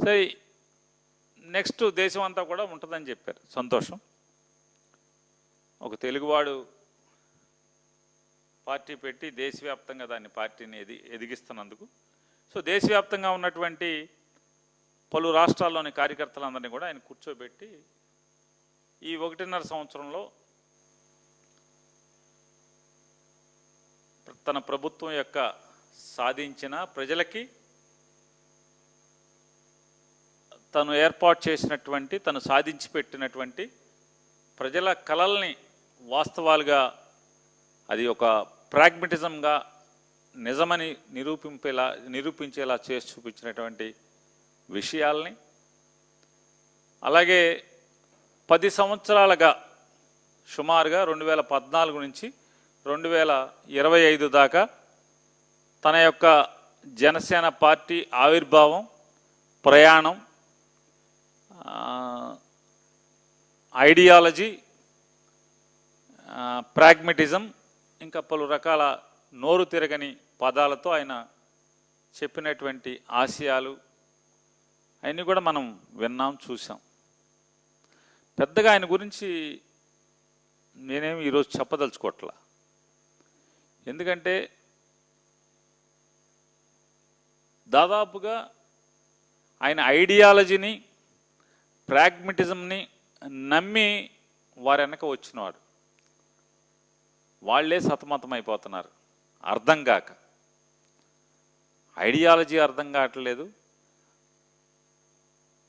సరే నెక్స్ట్ దేశం అంతా కూడా ఉంటుందని చెప్పారు. సంతోషం. ఒక తెలుగువాడు పార్టీ పెట్టి దేశవ్యాప్తంగా దాన్ని పార్టీని ఎది ఎదిగిస్తున్నందుకు. సో దేశవ్యాప్తంగా ఉన్నటువంటి పలు రాష్ట్రాల్లోని కార్యకర్తలందరినీ కూడా ఆయన కూర్చోబెట్టి ఈ ఒకటిన్నర సంవత్సరంలో తన ప్రభుత్వం యొక్క సాధించిన ప్రజలకి తను ఏర్పాటు చేసినటువంటి తను సాధించి పెట్టినటువంటి ప్రజల కళల్ని వాస్తవాలుగా అది ఒక ప్రాగ్మెటిజంగా నిజమని నిరూపింపేలా నిరూపించేలా చేసి చూపించినటువంటి విషయాల్ని. అలాగే పది సంవత్సరాలుగా సుమారుగా రెండు వేల పద్నాలుగు నుంచి రెండు వేల ఇరవై ఐదు దాకా తన యొక్క జనసేన పార్టీ ఆవిర్భావం ప్రయాణం ఐడియాలజీ ప్రాగ్మెటిజం ఇంకా పలు రకాల నోరు తిరగని పదాలతో ఆయన చెప్పినటువంటి ఆశయాలు అవన్నీ కూడా మనం విన్నాం చూసాం పెద్దగా ఆయన గురించి నేనేమి ఈరోజు చెప్పదలుచుకోవట్లా. ఎందుకంటే దాదాపుగా ఆయన ఐడియాలజీని ప్రాగ్మెటిజంని నమ్మి వారి వెనక వచ్చినవాడు. వాళ్ళే సతమతం అయిపోతున్నారు. అర్థం కాక. ఐడియాలజీ అర్థం కావట్లేదు.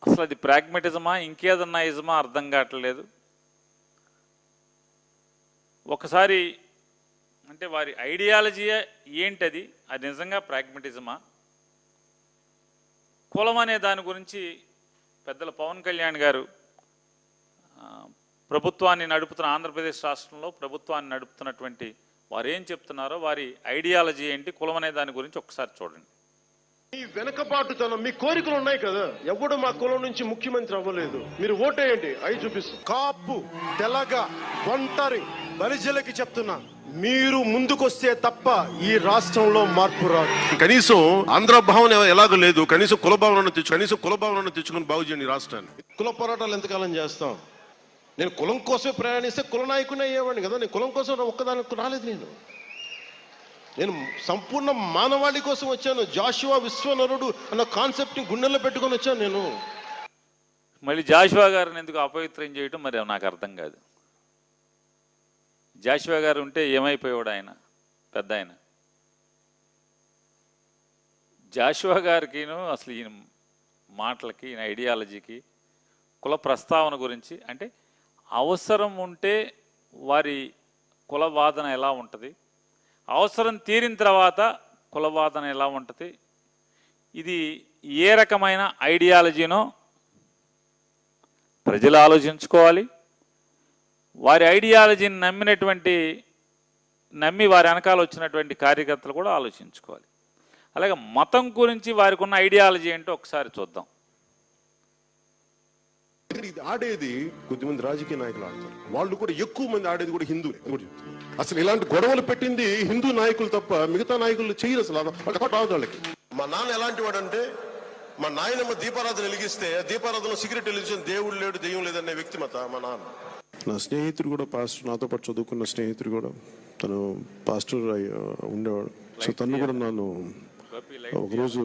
అసలు అది ప్రాగ్మెటిజమా ఇంకేదన్నా ఇజమా అర్థం కావట్లేదు. ఒకసారి అంటే వారి ఐడియాలజీ ఏంటది? అది నిజంగా ప్రాగ్మెటిజమా? కులం అనే దాని గురించి పెద్దల పవన్ కళ్యాణ్ గారు ప్రభుత్వాన్ని నడుపుతున్న ఆంధ్రప్రదేశ్ రాష్ట్రంలో ప్రభుత్వాన్ని నడుపుతున్నటువంటి వారు ఏం చెప్తున్నారో వారి ఐడియాలజీ ఏంటి కులం అనే దాని గురించి ఒకసారి చూడండి. మీ వెనకబాటుతనం మీ కోరికలు ఉన్నాయి కదా. ఎవడు మా కులం నుంచి ముఖ్యమంత్రి అవ్వలేదు. మీరు ఓటేయండి. అవి చూపిస్తాం. కాపు తెలగ ఒంటరి బలిజలకి చెప్తున్నా. మీరు ముందుకొస్తే తప్ప ఈ రాష్ట్రంలో మార్పు రాదు. కనీసం ఆంధ్ర భావన ఎలాగో లేదు. కనీసం కుల భావనను తెచ్చు కనీసం కుల భావనను తెచ్చుకుని బాగు చేయండి ఈ రాష్ట్రాన్ని. కుల పోరాటాలు ఎంతకాలం చేస్తాం? నేను కులం కోసమే ప్రయాణిస్తే కుల నాయకుని అయ్యేవాడిని కదా. నేను కులం కోసం ఒక్కదానికి రాలేదు నేను. నేను సంపూర్ణ మానవాళి కోసం వచ్చాను. జాషువా విశ్వనరుడు అన్న కాన్సెప్ట్ని గుండెల్లో పెట్టుకొని వచ్చాను నేను. మళ్ళీ జాషువా గారిని ఎందుకు అపవిత్రం చేయటం మరి నాకు అర్థం కాదు. జాషువా గారు ఉంటే ఏమైపోయాడు ఆయన? పెద్ద ఆయన. జాషువా గారికిను అసలు ఈయన మాటలకి ఈయన ఐడియాలజీకి కుల ప్రస్తావన గురించి అంటే అవసరం ఉంటే వారి కుల వాదన ఎలా ఉంటుంది? అవసరం తీరిన తర్వాత కులవాదన ఎలా ఉంటుంది? ఇది ఏ రకమైన ఐడియాలజీనో ప్రజలు ఆలోచించుకోవాలి. వారి ఐడియాలజీని నమ్మినటువంటి నమ్మి వారి వెనకాల వచ్చినటువంటి కార్యకర్తలు కూడా ఆలోచించుకోవాలి. అలాగే మతం గురించి వారికి ఉన్న ఐడియాలజీ ఏంటో ఒకసారి చూద్దాం. ఇది ఆడేది కొద్దిమంది రాజకీయ నాయకులు ఆడతారు. వాళ్ళు కూడా ఎక్కువ మంది ఆడేది కూడా హిందూ అసలు ఇలాంటి గొడవలు పెట్టింది హిందూ నాయకులు తప్ప మిగతా నాయకులు చేయరు అసలు రాదు వాళ్ళకి. మా నాన్న ఎలాంటి వాడంటే మా నాయనమ్మ దీపారాధన వెలిగిస్తే దీపారాధన సిగరెట్ వెలిగించిన దేవుడు లేడు దెయ్యం లేదనే వ్యక్తిమత మా నాన్న. నా స్నేహితుడు కూడా పాస్టర్ నాతో పాటు చదువుకున్న స్నేహితుడు కూడా తను పాస్టర్ ఉండేవాడు. సో తను కూడా నన్ను ఒకరోజు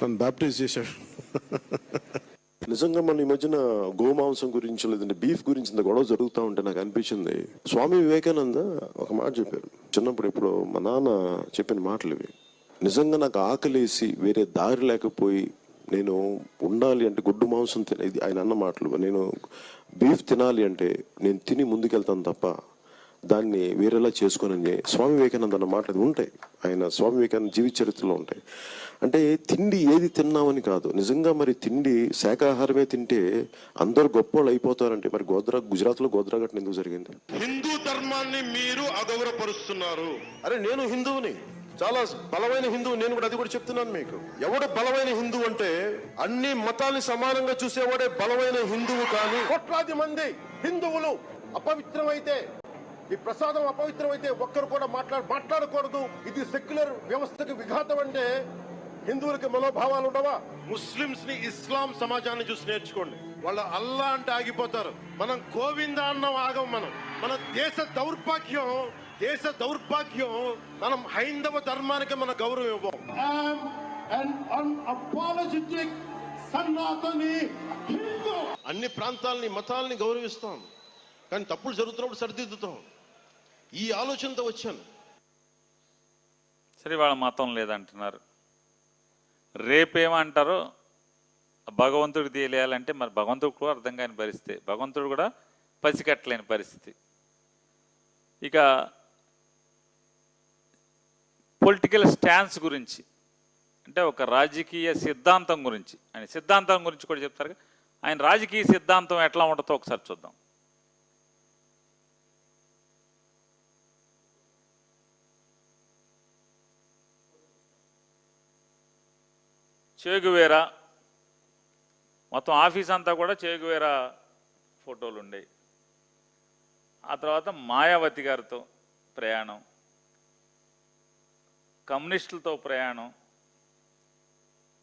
నన్ను బ్యాప్టైజ్ చేశాడు. నిజంగా మన ఈ మధ్యన గోమాంసం గురించి లేదంటే బీఫ్ గురించి ఇంత గొడవ జరుగుతూ ఉంటే నాకు అనిపించింది. స్వామి వివేకానంద ఒక మాట చెప్పారు. చిన్నప్పుడు ఇప్పుడు మా నాన్న చెప్పిన మాటలు ఇవి. నిజంగా నాకు ఆకలేసి వేరే దారి లేకపోయి నేను ఉండాలి అంటే గుడ్డు మాంసం తినేది. ఆయన అన్న మాటలు. నేను బీఫ్ తినాలి అంటే నేను తిని ముందుకెళ్తాను తప్ప దాన్ని వేరేలా చేసుకోనని స్వామి వివేకానంద అన్న మాటలు ఉంటాయి. ఆయన స్వామి వివేకానంద జీవిత చరిత్రలో ఉంటాయి. అంటే తిండి ఏది తిన్నామని కాదు. నిజంగా మరి తిండి శాకాహారమే తింటే అందరు గొప్పోళ్ళు అయిపోతారంటే మరి గోద్రా గుజరాత్లో గోద్రా ఘటన ఎందుకు జరిగింది? హిందూ ధర్మాన్ని మీరు అగౌరవపరుస్తున్నారు. అరే నేను హిందువుని. చాలా బలమైన హిందువు. నేను కూడా అది కూడా చెప్తున్నాను మీకు. ఎవడు బలమైన హిందువు అంటే అన్ని మతాల్ని సమానంగా చూసేవాడే బలమైన హిందువు కానీ. కోట్లాది మంది హిందువులు అపవిత్రమైతే ఈ ప్రసాదం అపవిత్రమైతే ఒక్కరు కూడా మాట్లాడ మాట్లాడకూడదు. ఇది సెక్యులర్ వ్యవస్థకు విఘాతం అంటే హిందువులకి మనోభావాలు ఉండవా? ముస్లింస్ని ఇస్లాం సమాజాన్ని చూసి నేర్చుకోండి. వాళ్ళు అల్లా అంటే ఆగిపోతారు. మనం గోవింద అన్నం ఆగం మనం. మన దేశ దౌర్భాగ్యం దేశ దౌర్భాగ్యం మనం హైందవ ధర్మానికి మన గౌరవం ఇవ్వం. అన్ని ప్రాంతాలని మతాలని గౌరవిస్తాం. కానీ తప్పులు జరుగుతున్నప్పుడు సరిదిద్దుతాం. ఈ ఆలోచనతో వచ్చాను. సరే వాళ్ళ మతం లేదంటున్నారు. రేపేమంటారో భగవంతుడికి తెలియాలంటే మరి భగవంతుడు కూడా అర్థం కాని పరిస్థితి. భగవంతుడు కూడా పసికట్టలేని పరిస్థితి. ఇక పొలిటికల్ స్టాన్స్ గురించి అంటే ఒక రాజకీయ సిద్ధాంతం గురించి ఆయన సిద్ధాంతం గురించి కూడా చెప్తారు ఆయన రాజకీయ సిద్ధాంతం ఎట్లా ఉంటుందో ఒకసారి చూద్దాం. చేగువేరా మొత్తం ఆఫీస్ అంతా కూడా చేగువేరా ఫోటోలు ఉండేవి. ఆ తర్వాత మాయావతి గారితో ప్రయాణం కమ్యూనిస్టులతో ప్రయాణం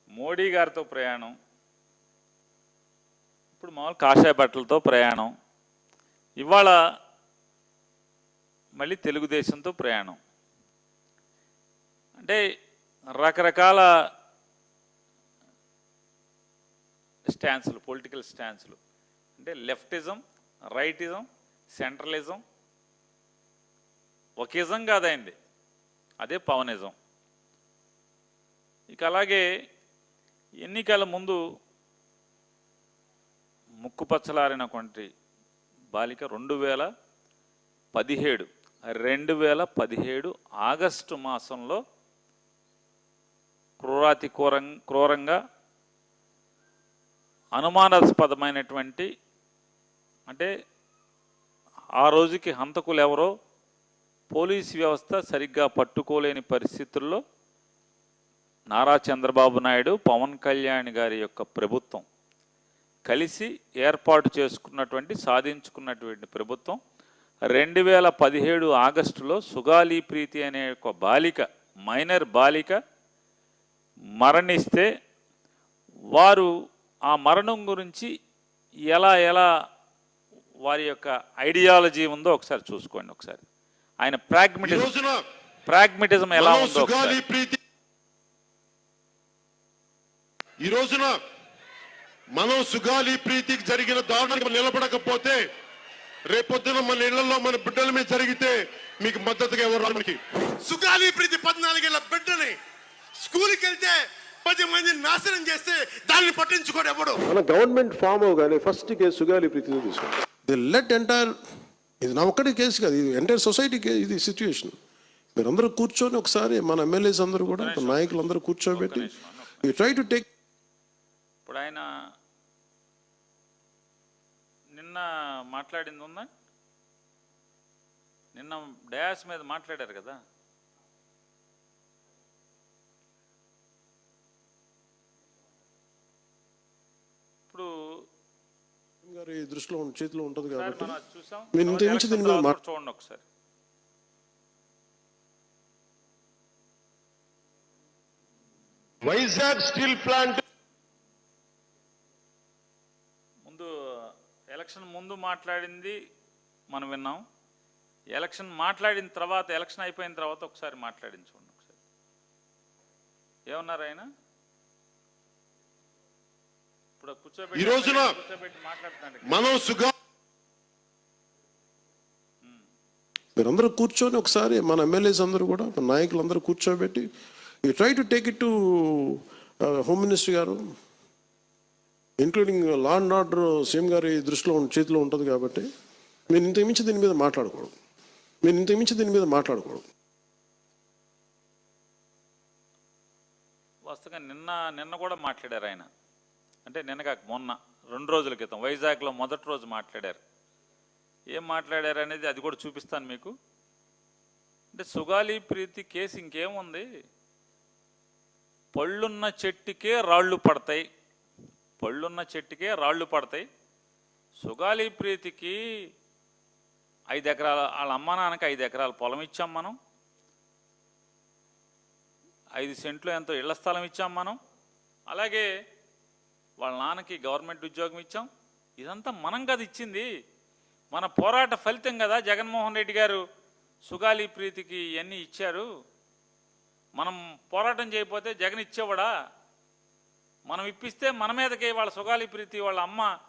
మోడీ గారితో ప్రయాణం ఇప్పుడు మామూలు కాషాయ బట్టలతో ప్రయాణం ఇవాళ మళ్ళీ తెలుగుదేశంతో ప్రయాణం. అంటే రకరకాల స్టాన్సులు పొలిటికల్ స్టాన్సులు. అంటే లెఫ్టిజం రైటిజం సెంట్రలిజం ఒకేజం కాదైంది అదే పవనిజం ఇక అలాగే ఎన్నికల ముందు ముక్కుపచ్చలారినటువంటి బాలిక రెండు వేల పదిహేడు రెండు వేల పదిహేడు ఆగస్టు మాసంలో క్రూరాతి క్రూరం క్రూరంగా అనుమానాస్పదమైనటువంటి అంటే ఆ రోజుకి హంతకులు ఎవరో పోలీస్ వ్యవస్థ సరిగ్గా పట్టుకోలేని పరిస్థితుల్లో నారా చంద్రబాబు నాయుడు పవన్ కళ్యాణ్ గారి యొక్క ప్రభుత్వం కలిసి ఏర్పాటు చేసుకున్నటువంటి సాధించుకున్నటువంటి ప్రభుత్వం రెండు వేల పదిహేడు ఆగస్టులో సుగాలి ప్రీతి అనే ఒక బాలిక మైనర్ బాలిక మరణిస్తే వారు ఆ మరణం గురించి ఎలా ఎలా వారి యొక్క ఐడియాలజీ ఉందో ఒకసారి చూసుకోండి ఒకసారి. ఆయన ఈ ప్రాగ్మెటిజం రోజున ప్రాగ్మెటిజం ఎలా మనం ఉందో ఈ రోజున మనం సుగాలి ప్రీతికి జరిగిన దారుణానికి మనం నిలబడకపోతే రేపొద్దున మన ఇళ్ళలో మన బిడ్డల మీద జరిగితే మీకు మద్దతుగా ఎవరు మనకి సుగాలి ప్రీతి పద్నాలుగేళ్ళ బిడ్డని స్కూల్కి వెళ్తే పది మంది నాశనం చేస్తే దాన్ని పట్టించుకోడు ఎవడు. మన గవర్నమెంట్ ఫామ్ అవగానే ఫస్ట్ కేసు సుగాలి ప్రీతితో తీసుకోండి ది లెట్ ఎంటైర్ ఇది నా ఒక్కటి కేసు కాదు ఇది ఎంటైర్ సొసైటీకి ఇది సిచ్యువేషన్ మీరందరూ కూర్చొని ఒకసారి మన ఎమ్మెల్యేస్ అందరూ కూడా నాయకులు అందరూ కూర్చోబెట్టి ట్రై టు టేక్ ఇప్పుడు ఆయన నిన్న మాట్లాడింది ఉందా? నిన్న డయాస్ మీద మాట్లాడారు కదా ఇప్పుడు గారి దృష్టిలో చేతిలో ఉంటుంది కాబట్టి దీని మీద చూడండి ఒకసారి. వైజాగ్ స్టీల్ ప్లాంట్ ముందు ఎలక్షన్ ముందు మాట్లాడింది మనం విన్నాం. ఎలక్షన్ మాట్లాడిన తర్వాత ఎలక్షన్ అయిపోయిన తర్వాత ఒకసారి మాట్లాడింది చూడండి ఒకసారి. ఏమన్నారు ఆయన? ఈ రోజున మనం సుగా మీరందరూ కూర్చొని ఒకసారి మన ఎమ్మెల్యేస్ అందరూ కూడా మన నాయకులు అందరూ కూర్చోబెట్టి try to take it to home minister గారు including law and order CM గారి దృష్టిలో చేతిలో ఉంటుంది కాబట్టి మీరు ఇంతకు మించి దీని మీద మాట్లాడకూడదు. మీరు ఇంతకు మించి దీని మీద మాట్లాడకూడదు. వస్తగా నిన్న నిన్న కూడా మాట్లాడారు ఆయన. అంటే నిన్న కాక మొన్న రెండు రోజుల క్రితం వైజాగ్లో మొదటి రోజు మాట్లాడారు. ఏం మాట్లాడారు అనేది అది కూడా చూపిస్తాను మీకు. అంటే సుగాలి ప్రీతి కేసు ఇంకేముంది? పళ్ళున్న చెట్టుకే రాళ్ళు పడతాయి. పళ్ళున్న చెట్టుకే రాళ్ళు పడతాయి. సుగాలి ప్రీతికి ఐదు ఎకరాల వాళ్ళ అమ్మ నాన్నకి ఐదు ఎకరాల పొలం ఇచ్చాం మనం. ఐదు సెంట్లు ఎంతో ఇళ్ళ స్థలం ఇచ్చాం మనం. అలాగే వాళ్ళ నాన్నకి గవర్నమెంట్ ఉద్యోగం ఇచ్చాం. ఇదంతా మనం కదా ఇచ్చింది. మన పోరాట ఫలితం కదా జగన్మోహన్ రెడ్డి గారు సుగాలి ప్రీతికి ఇవన్నీ ఇచ్చారు. మనం పోరాటం చేయకపోతే జగన్ ఇచ్చేవాడా? మనం ఇప్పిస్తే మన మీదకి వాళ్ళ సుగాలి ప్రీతి వాళ్ళ అమ్మ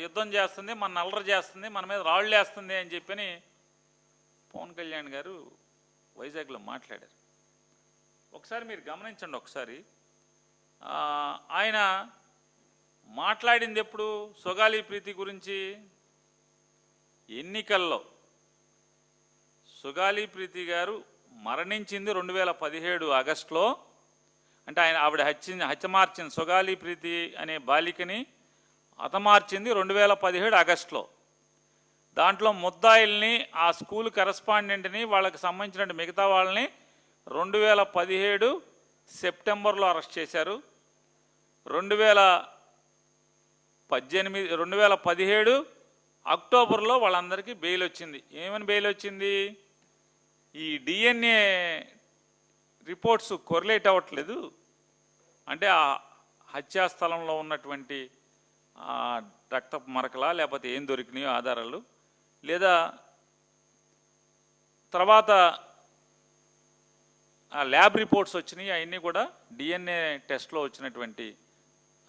యుద్ధం చేస్తుంది మన అల్లరి చేస్తుంది మన మీద రాళ్ళు వేస్తుంది అని చెప్పని పవన్ కళ్యాణ్ గారు వైజాగ్లో మాట్లాడారు. ఒకసారి మీరు గమనించండి ఒకసారి. ఆయన మాట్లాడింది ఎప్పుడు సుగాలి ప్రీతి గురించి ఎన్నికల్లో సుగాలి ప్రీతి గారు మరణించింది రెండు వేల పదిహేడు ఆగస్టులో. అంటే ఆయన ఆవిడ హత్య హత్యమార్చింది సుగాలి ప్రీతి అనే బాలికని హతమార్చింది రెండు వేల పదిహేడు ఆగస్టులో. దాంట్లో ముద్దాయిల్ని ఆ స్కూల్ కరెస్పాండెంట్ని వాళ్ళకి సంబంధించిన మిగతా వాళ్ళని రెండు వేల పదిహేడు సెప్టెంబర్లో అరెస్ట్ చేశారు. రెండు వేల పద్దెనిమిది రెండు వేల పదిహేడు అక్టోబర్లో వాళ్ళందరికీ బెయిల్ వచ్చింది. ఏమని బెయిల్ వచ్చింది? ఈ డిఎన్ఏ రిపోర్ట్స్ కొరలేట్ అవ్వట్లేదు. అంటే ఆ హత్యా స్థలంలో ఉన్నటువంటి రక్త రక్తపు మరకలా లేకపోతే ఏం దొరికినాయో ఆధారాలు లేదా తర్వాత ఆ ల్యాబ్ రిపోర్ట్స్ వచ్చినాయి అవన్నీ కూడా డిఎన్ఏ టెస్ట్లో వచ్చినటువంటి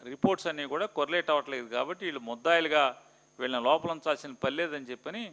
రిపోర్ట్స్ అన్నీ కూడా కొరలేట్ అవ్వట్లేదు కాబట్టి వీళ్ళు ముద్దాయిలుగా వీళ్ళని లోపల ఉంచాల్సిన పని లేదని చెప్పని